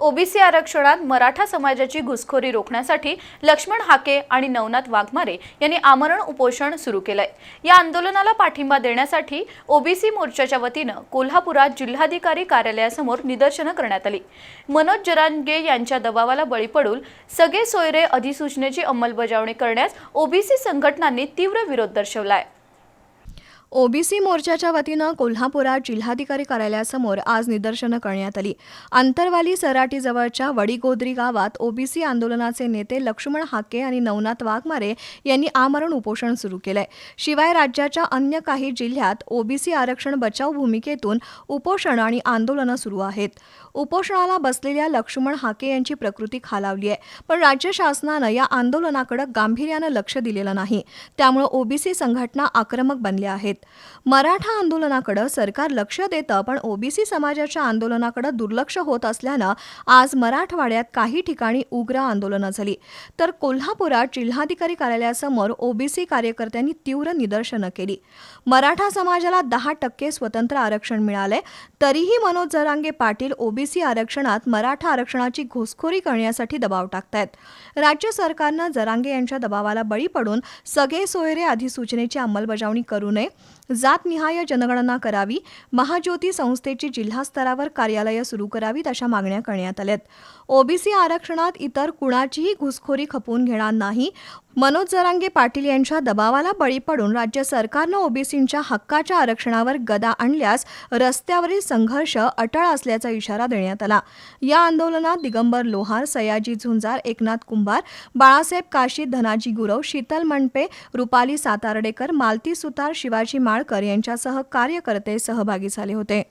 OBC आरक्षणात मराठा समाजाची घुसखोरी रोखण्यासाठी लक्ष्मण हाके आणि नवनाथ वाघमारे यांनी आमरण उपोषण सुरू केलंय. या आंदोलनाला पाठिंबा देण्यासाठी ओबीसी मोर्चाच्या वतीनं कोल्हापुरात जिल्हाधिकारी कार्यालयासमोर निदर्शनं करण्यात आली. मनोज जरांगे यांच्या दबावाला बळी पडून सगळे सोयरे अधिसूचनेची अंमलबजावणी करण्यास ओबीसी संघटनांनी तीव्र विरोध दर्शवला आहे ओबीसी मोर्चाच्या वतीनं कोल्हापुरात जिल्हाधिकारी कार्यालयासमोर आज निदर्शनं करण्यात आली. आंतरवाली सराटीजवळच्या वडीगोद्री गावात ओबीसी आंदोलनाचे नेते लक्ष्मण हाके आणि नवनाथ वाघमारे यांनी आमरण उपोषण सुरू केलंय. शिवाय राज्याच्या अन्य काही जिल्ह्यात ओबीसी आरक्षण बचाव भूमिकेतून उपोषण आणि आंदोलनं सुरू आहेत. उपोषणाला बसलेल्या लक्ष्मण हाके यांची प्रकृती खालावली आहे पण राज्य शासनानं या आंदोलनाकडे गांभीर्यानं लक्ष दिलेलं नाही. त्यामुळे ओबीसी संघटना आक्रमक बनल्या आहेत. मराठा आंदोलनाकडं सरकार लक्ष देतं पण ओबीसी समाजाच्या आंदोलनाकडे दुर्लक्ष होत असल्यानं आज मराठवाड्यात काही ठिकाणी उग्र आंदोलनं झाली. तर कोल्हापुरात जिल्हाधिकारी कार्यालयासमोर ओबीसी कार्यकर्त्यांनी तीव्र निदर्शनं केली. मराठा समाजाला दहा टक्के स्वतंत्र आरक्षण मिळालंय तरीही मनोज जरांगे पाटील ओबीसी आरक्षणात मराठा आरक्षणाची घुसखोरी करण्यासाठी दबाव टाकतायत. राज्य सरकारनं जरांगे यांच्या दबावाला बळी पडून सगळे सोयरे अधिसूचनेची अंमलबजावणी करू नये जातनिहाय जनगणना करावी महाज्योती संस्थेची जिल्हास्तरावर कार्यालयं सुरू करावीत अशा मागण्या करण्यात आल्यात. ओबीसी आरक्षणात इतर कुणाचीही घुसखोरी खपवून घेणार नाही मनोज जरांगे पाटील यांच्या दबावाला बळी पडून राज्य सरकारनं ओबीसींच्या हक्काच्या आरक्षणावर गदा आणल्यास रस्त्यावरील संघर्ष अटळ असल्याचा इशारा देण्यात आला. या आंदोलनात दिगंबर लोहार सयाजी झुंजार एकनाथ कुंभार बाळासाहेब काशी धनाजी गुरव शीतल मंडपे रुपाली सातार्डेकर मालती सुतार शिवाजी माळकर यांच्यासह कार्यकर्ते सहभागी झाले होते.